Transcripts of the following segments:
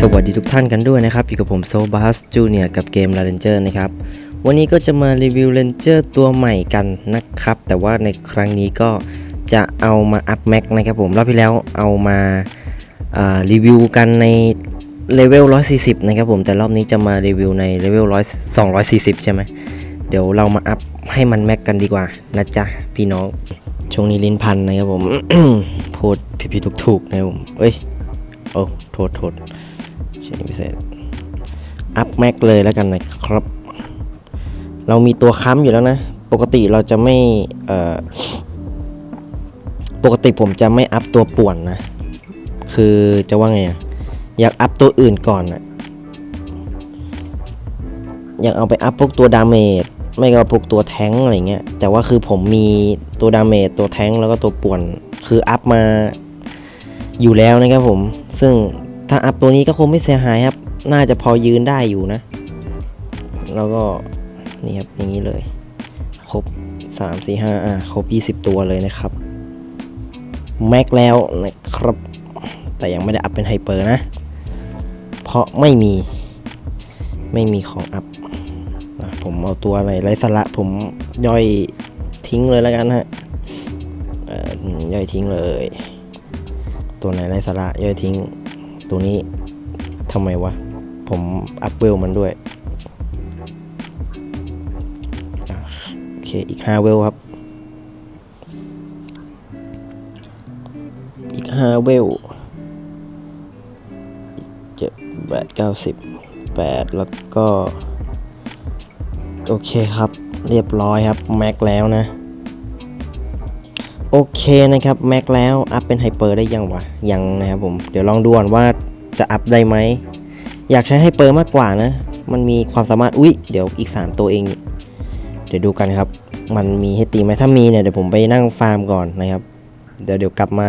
สวัสดีทุกท่านกันด้วยนะครับอยู่กับผมโซบัสจูเนียกับเกม l a r a n g e r นะครับ วันนี้ก็จะมารีวิว Ranger ตัวใหม่กันนะครับ แต่ว่าในครั้งนี้ก็จะเอามาอัพแม็กนะครับผมรอบที่แล้วเอามาอ่ารีวิวกันในเลเวล 140 นะครับผมแต่รอบนี้จะมารีวิวในเลเวล100 240 ใช่ไหมเดี๋ยวเรามาอัพให้มันแม็กกันดีกว่านะจ๊ะพี่น้องช่วงนี้ลิ้นพันนะครับผมพูดผิดๆถูกๆนะครับผมเอ้ยโอ้โทษโทษ ใช่พิเศษ อัพแม็กเลยแล้วกันนะครับ เรามีตัวค้ำอยู่แล้วนะ ปกติเราจะไม่เอ่อปกติผมจะไม่อัพตัวป่วนนะ คือจะว่าไงอะอยากอัพตัวอื่นก่อนอะอยากเอาไปอัพพวกตัวดาเมจไม่ก็พวกตัวแท้งอะไรเงี้ย แต่ว่าคือผมมีตัวดาเมจตัวแท้งแล้วก็ตัวป่วน คืออัพมาอยู่แล้วนะครับผม ซึ่ง ถ้าอัพตัวนี้ก็คงไม่เสียหายครับ น่าจะพอยืนได้อยู่นะ แล้วก็นี่ครับอย่างนี้เลย ครบ 3 4 5อะครบ 20 ตัวเลยนะครับ แม็กแล้วนะครับ แต่ยังไม่ได้อัพเป็นไฮเปอร์นะ เพราะไม่มี ไม่มีของอัพผมเอาตัวไหนไร้สาระผมย่อยทิ้งเลยแล้วกันฮะเอ่อย่อยทิ้งเลย ตัวไหนไร้สาระย่อยทิ้ง ตัวนี้ทำไมวะ ผมอัพเวลมันด้วยโอเคอีก5เวลครับ อีก5เวลเจ็ดแปดเก้าสิบแปดแล้วก็ โอเคครับ เรียบร้อยครับ แม็กแล้วนะ โอเคนะครับแม็กแล้วอัพเป็นไฮเปอร์ได้ยังวะยังนะครับผมเดี๋ยวลองดูก่อนว่าจะอัพได้ไหมอยากใช้ไฮเปอร์มากกว่านะ มันมีความสามารถอุ๊ยเดี๋ยวอีก 3 ตัวเอง เดี๋ยวดูกันครับ มันมีให้ตีไหมถ้ามีเนี่ยเดี๋ยวผมไปนั่งฟาร์มก่อนนะครับ เดี๋ยวเดี๋ยวกลับมา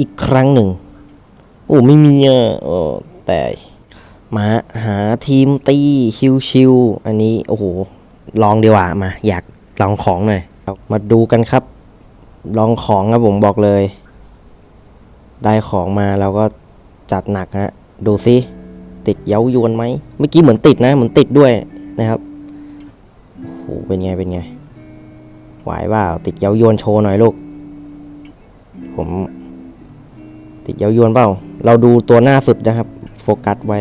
อีกครั้งหนึ่งโอ้ไม่มีอะโอ้แต่มาหาทีมตีชิวๆอันนี้โอ้โหลองดีกว่ามา อยากลองของหน่อยมาดูกันครับ ลองของครับผมบอกเลย ได้ของมาเราก็จัดหนักฮะดูซิติดเย้ายวนไหมเมื่อกี้เหมือนติดนะเหมือนติดด้วยนะครับโหเป็นไงเป็นไงไหวเปล่าติดเย้ายวนโชว์หน่อยลูก ผม ติดเย้ายวนเปล่า เราดูตัวหน้าสุดนะครับ โฟกัสไว้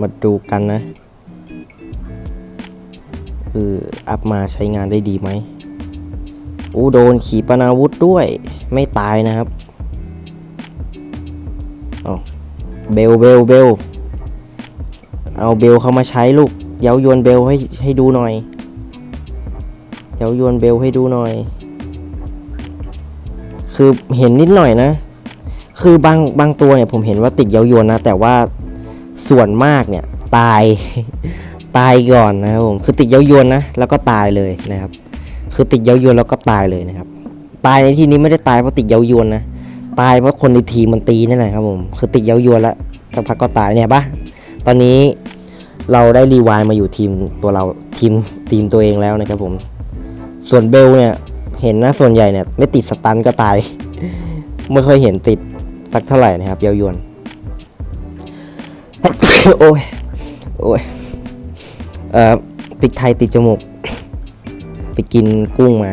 มาดูกันนะ คืออัพมาใช้งานได้ดีไหมอู้โดนขีปนาวุธด้วยไม่ตายนะครับเอาเบลเบลเบลเอาเบลเข้ามาใช้ลูกเย้ายวนเบลให้ให้ดูหน่อยเย้ายวนเบลให้ดูหน่อย คือเห็นนิดหน่อยนะ คือบางบางตัวเนี่ยผมเห็นว่าติดเย้ายวนนะ แต่ว่าส่วนมากเนี่ยตาย ตายก่อนนะครับผมคือติดเย้ายวนนะแล้วก็ตายเลยนะครับ คือติดเย้ายวนแล้วก็ตายเลยนะครับ ตายในที่นี้ไม่ได้ตายเพราะติดเย้ายวนนะตายเพราะคนในทีมมันตีนั่นแหละครับผมคือติดเย้ายวนแล้วสักพักก็ตายเนี่ยปะตอนนี้เราได้รีวายมาอยู่ทีมตัวเราทีมทีมตัวเองแล้วนะครับผม ส่วนเบลเนี่ยเห็นนะส่วนใหญ่เนี่ยไม่ติดสตันก็ตาย ไม่ค่อยเห็นติดสักเท่าไหร่นะครับเย้ายวน โอ้ย โอ้ย เอ่อปิกไทยติดจมูก ไปกินกุ้งมา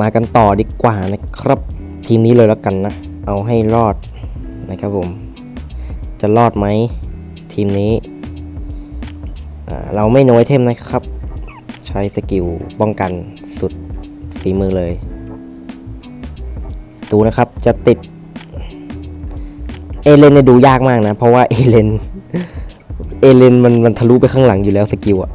มากันต่อดีกว่านะครับ ทีมนี้เลยแล้วกันนะ เอาให้รอดนะครับผม จะรอดไหมทีมนี้ เราไม่น้อยเทมนะครับ ใช้สกิลป้องกันสุดฝีมือเลย ดูนะครับจะติด เอเลนเนี่ยดูยากมากนะ เพราะว่าเอเลน เอเลนมันมันทะลุไปข้างหลังอยู่แล้วสกิลอะ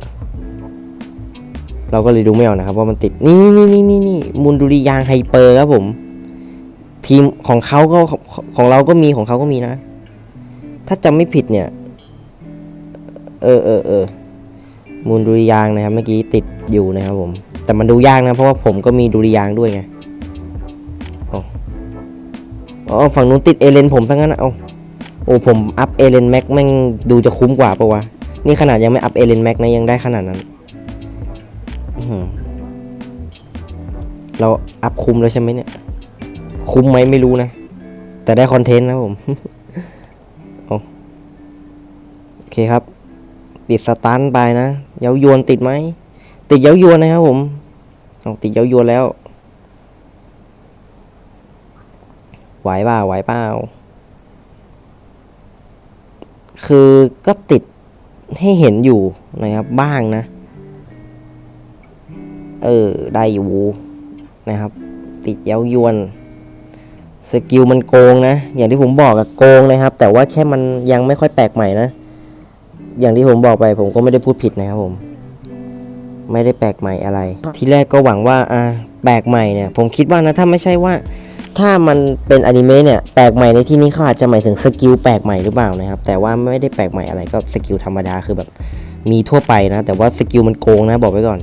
เราก็เลยดูไม่ออกนะครับว่ามันติด นี่นี่นี่นี่นี่นี่มุนดุริยางไฮเปอร์ครับผม ทีมของเขาก็ของเราก็มีของเขาก็มีนะ ถ้าจำไม่ผิดเนี่ย เออเออเออมูลดุริยางนะครับ เมื่อกี้ติดอยู่นะครับผม แต่มันดูยากนะ เพราะว่าผมก็มีดุริยางด้วยไงอ๋ออ๋อฝั่งนู้นติดเอเลนผมซะงั้นนะเอา โอ้ผมอัพเอเลนแม็กแม่งดูจะคุ้มกว่าปะวะ นี่ขนาดยังไม่อัพเอเลนแม็กนะยังได้ขนาดนั้นเราอัพคุ้มแล้วใช่ไหมเนี่ย คุ้มไหมไม่รู้นะ แต่ได้คอนเทนต์นะผมโอเคครับ ปิดสตันไปนะเย้ายวนติดไหม ติดเย้ายวนนะครับผมเอาติดเย้ายวนแล้วไหวเปล่าไหวเปล่า คือก็ติดให้เห็นอยู่นะครับบ้างนะ เออ ได้อยู่นะครับ ติดเย้ายวนสกิลมันโกงนะ อย่างที่ผมบอกอะโกงนะครับ แต่ว่าแค่มันยังไม่ค่อยแปลกใหม่นะ อย่างที่ผมบอกไป ผมก็ไม่ได้พูดผิดนะครับผม ไม่ได้แปลกใหม่อะไร ทีแรกก็หวังว่าอ่าแปลกใหม่เนี่ย ผมคิดว่านะถ้าไม่ใช่ว่า ถ้ามันเป็นอนิเมะเนี่ยแปลกใหม่ในที่นี้เขาอาจจะหมายถึงสกิลแปลกใหม่หรือเปล่านะครับแต่ว่าไม่ได้แปลกใหม่อะไรก็สกิลธรรมดาคือแบบมีทั่วไปนะ แต่ว่าสกิลมันโกงนะบอกไว้ก่อน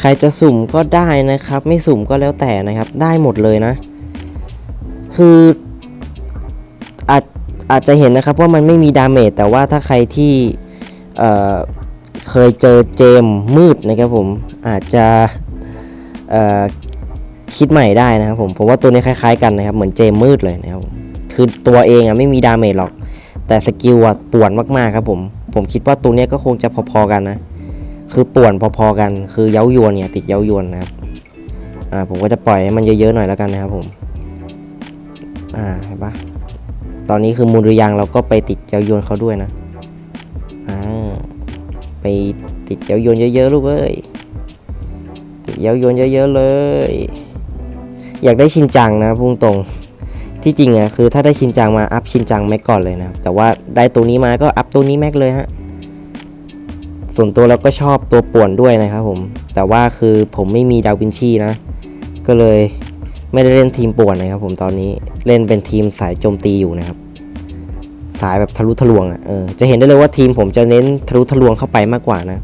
ใครจะสุ่มก็ได้นะครับ ไม่สุ่มก็แล้วแต่นะครับ ได้หมดเลยนะ คืออาจอาจจะเห็นนะครับว่ามันไม่มีดาเมจแต่ว่าถ้าใครที่เอ่อเคยเจอเจมมืดนะครับผมอาจจะเอ่อ คิดใหม่ได้นะครับผมผมว่าตัวนี้คล้ายๆกันนะครับเหมือนเจมมืดเลยนะครับคือตัวเองอะไม่มีดาเมจหรอก แต่สกิลอะป่วนมากๆครับผมผมคิดว่าตัวนี้ก็คงจะพอๆกันนะ คือป่วนพอๆกัน คือเย้ายวนเนี่ยติดเย้ายวนนะครับอ่าผมก็จะปล่อยให้มันเยอะๆหน่อยแล้วกันนะครับผมอ่าเห็นปะตอนนี้คือมูลยังเราก็ไปติดเย้ายวนเขาด้วยนะอ่าไปติดเย้ายวนเยอะๆลูกเอ้ยติดเย้ายวนเยอะ ๆ เลย อยากได้ชินจังนะพุ่งตรงที่จริงอะคือถ้าได้ชินจังมาอัพชินจังแม็กก่อนเลยนะ แต่ว่าได้ตัวนี้มาก็อัพตัวนี้แม็กเลยฮะส่วนตัวเราก็ชอบตัวป่วนด้วยนะครับผม แต่ว่าคือผมไม่มีดาวินชีนะ ก็เลยไม่ได้เล่นทีมป่วนนะครับผมตอนนี้เล่นเป็นทีมสายโจมตีอยู่นะครับ สายแบบทะลุทะลวงอะเออจะเห็นได้เลยว่าทีมผมจะเน้นทะลุทะลวงเข้าไปมากกว่านะ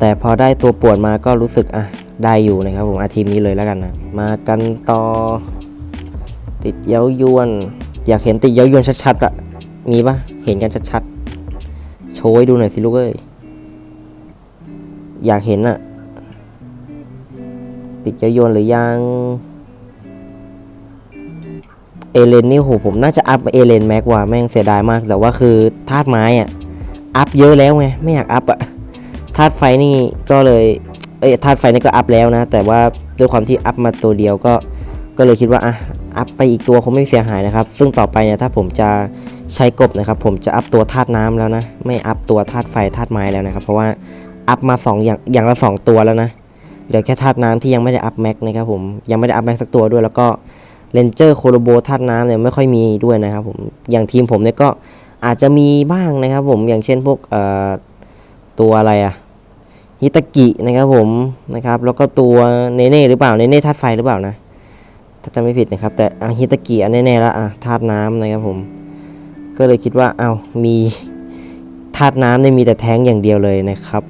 แต่พอได้ตัวป่วนมาก็รู้สึกอะ ได้อยู่นะครับผมอาทีมนี้เลยแล้วกันนะมากันต่อ ติดเย้ายวน อยากเห็นติดเย้ายวนชัดๆอะมีปะเห็นกันชัดๆโชว์ให้ดูหน่อยสิลูกเอ้ยอยากเห็นอะติดเย้ายวนหรือยังเอเลนนี่โหผมน่าจะอัพเอเลนแม็กว่าแม่งเสียดายมาก แต่ว่าคือธาตุไม้อะอัพเยอะแล้วไงไม่อยากอัพอะธาตุไฟนี่ก็เลย เอ้ยธาตุไฟนี่ก็อัพแล้วนะ แต่ว่าด้วยความที่อัพมาตัวเดียวก็ ก็เลยคิดว่าอะอัพไปอีกตัวคงไม่เสียหายนะครับ ซึ่งต่อไปเนี่ยถ้าผมจะใช้กบนะครับ ผมจะอัพตัวธาตุน้ำแล้วนะ ไม่อัพตัวธาตุไฟธาตุไม้แล้วนะครับ เพราะว่าอัพมาสองอย่างอย่างละสองตัวแล้วนะเหลือแค่ธาตุน้ำที่ยังไม่ได้อัพแม็กนะครับผมยังไม่ได้อัพแม็กสักตัวด้วยแล้วก็เลนเจอร์โคโลโบธาตุน้ำเนี่ยไม่ค่อยมีด้วยนะครับผมอย่างทีมผมเนี่ยก็อาจจะมีบ้างนะครับผมอย่างเช่นพวกเอ่อตัวอะไรอะ ฮิตากินะครับผมนะครับ แล้วก็ตัวเนเน่หรือเปล่าเนเน่ธาตุไฟหรือเปล่านะถ้าจำไม่ผิดนะครับ แต่อะฮิตากิอันแน่ๆแล้วอะธาตุน้ำนะครับผมก็เลยคิดว่าเอา้ามีธาตุน้ำเนี่ยมีแต่แท้งอย่างเดียวเลยนะครับ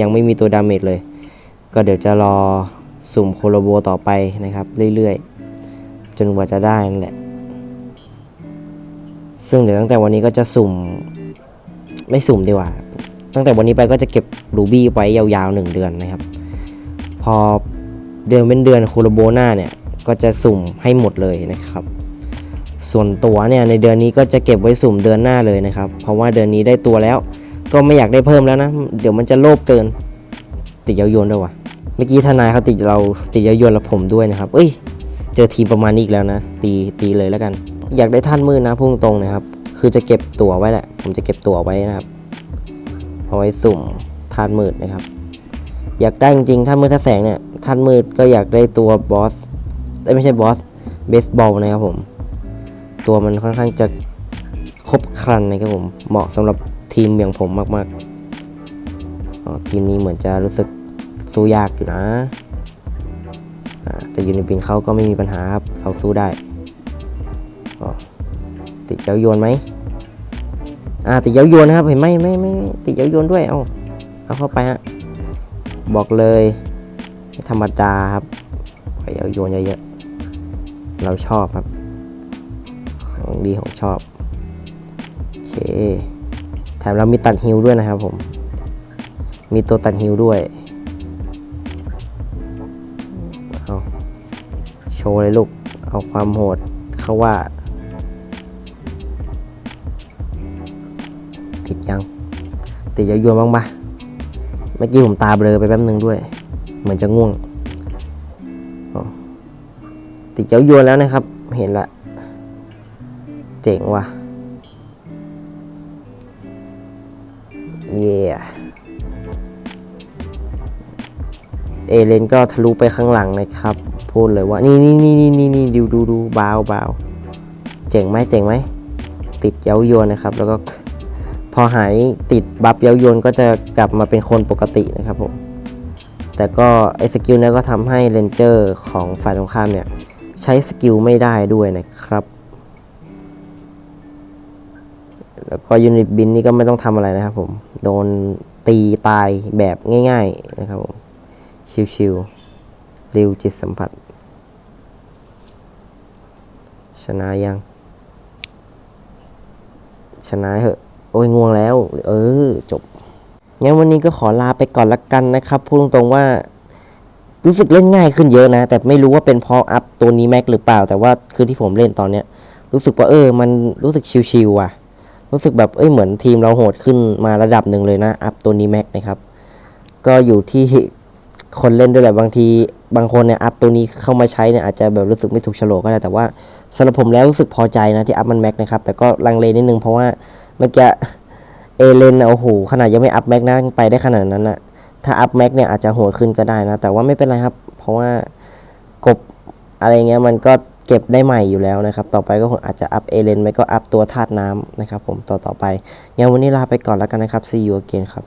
ยังไม่มีตัวดาเมจเลย ก็เดี๋ยวจะรอสุ่มโคโลโบต่อไปนะครับ เรื่อยๆ จนกว่าจะได้นั่นแหละ ซึ่งเดี๋ยวตั้งแต่วันนี้ก็จะสุ่ม ไม่สุ่มดีกว่า ตั้งแต่วันนี้ไปก็จะเก็บรูบี้ไว้ยาวๆหนึ่งเดือนนะครับ พอเดือนเป็นเดือนคูโรโบนาเนี่ยก็จะสุ่มให้หมดเลยนะครับ ส่วนตัวเนี่ยในเดือนนี้ก็จะเก็บไว้สุ่มเดือนหน้าเลยนะครับ เพราะว่าเดือนนี้ได้ตัวแล้ว ก็ไม่อยากได้เพิ่มแล้วนะ เดี๋ยวมันจะโลภเกิน ติดเยาวยวนด้วยวะเมื่อกี้ทนายเขาติดเราติดเยาวยวนแล้วผมด้วยนะครับ เอ้ย เจอทีมประมาณนี้อีกแล้วนะ ตีตีเลยแล้วกัน อยากได้ท่านมืดนะพุ่งตรงนะครับ คือจะเก็บตั๋วไว้แหละ ผมจะเก็บตั๋วไว้นะครับ เอาไว้สุ่มทานมืดนะครับ อยากได้จริงๆท่านมืดท่าแสงเนี่ยท่านมืดก็อยากได้ตัวบอสเอ้ไม่ใช่บอสเบสบอลนะครับผม ตัวมันค่อนข้างจะครบครันนะครับผม เหมาะสำหรับทีมอย่างผมมากๆทีมนี้เหมือนจะรู้สึกสู้ยากอยู่นะแต่ยูนิบินเขาก็ไม่มีปัญหาครับเขาสู้ได้ติดเย้าโยนไหม อ่าติดเย้ายวนนะครับ เห็นไหมไม่ไม่ไม่ติดเย้ายวนด้วยเอาเอาเข้าไปฮะบอกเลยธรรมดาครับปล่อยเย้ายวนเยอะๆเราชอบครับของดีของชอบโอเคแถมเรามีตัดฮิวด้วยนะครับผม มีตัวตัดฮิวด้วยเอาโชว์เลยลูก เอาความโหดเขาว่า ยังติดยวนบ้างปะเมื่อกี้ผมตาเบลอไปแป๊บนึงด้วย เหมือนจะง่วงติดยวนแล้วนะครับ เห็นละเจ๋งว่ะเย่เอเลนก็ทะลุไปข้างหลังนะครับ พูดเลยว่า นี่นี่นี่นี่นี่นี่ดูดูดูบาวบาวเจ๋งไหมเจ๋งไหมติดเย้ายวนนะครับ แล้วก็ พอหายติดบัฟเย้ายวนก็จะกลับมาเป็นคนปกตินะครับผม แต่ก็ไอสกิลนี้ก็ทำให้เรนเจอร์ของฝ่ายตรงข้ามเนี่ย ใช้สกิลไม่ได้ด้วยนะครับ แล้วก็ยูนิตบินนี่ก็ไม่ต้องทำอะไรนะครับผม โดนตีตายแบบง่ายๆนะครับผม ชิวๆริวจิตสัมผัส ชนะยัง ชนะเหอะ โอ้ยง่วงแล้ว เออ จบ งั้นวันนี้ก็ขอลาไปก่อนละกันนะครับ พูดตรงๆว่า รู้สึกเล่นง่ายขึ้นเยอะนะ แต่ไม่รู้ว่าเป็นเพราะอัพตัวนี้แม็กหรือเปล่า แต่ว่าคือที่ผมเล่นตอนเนี้ย รู้สึกว่าเออ มันรู้สึกชิวๆว่ะ รู้สึกแบบเอ้ยเหมือนทีมเราโหดขึ้นมาระดับหนึ่งเลยนะ อัพตัวนี้แม็กนะครับ ก็อยู่ที่คนเล่นด้วยแหละบางทีบางคนเนี่ยอัพตัวนี้เข้ามาใช้เนี่ยอาจจะแบบรู้สึกไม่ถูกโฉลกก็ได้แต่ว่าสำหรับผมแล้วรู้สึกพอใจนะที่อัพมันแม็กนะครับแต่ก็ลังเลนิดนึงเพราะว่า เมื่อกี้เอเลนนะโอ้โหขนาดยังไม่อัพแม็กนะยังไปได้ขนาดนั้นนะถ้าอัพแม็กเนี่ยอาจจะโหดขึ้นก็ได้นะ แต่ว่าไม่เป็นไรครับ เพราะว่ากบอะไรเงี้ยมันก็เก็บได้ใหม่อยู่แล้วนะครับ ต่อไปก็คงอาจจะอัพเอเลนไม่ก็อัพตัวธาตุน้ำนะครับผมต่อต่อไปงั้นวันนี้ลาไปก่อนแล้วกันนะครับ see you again ครับ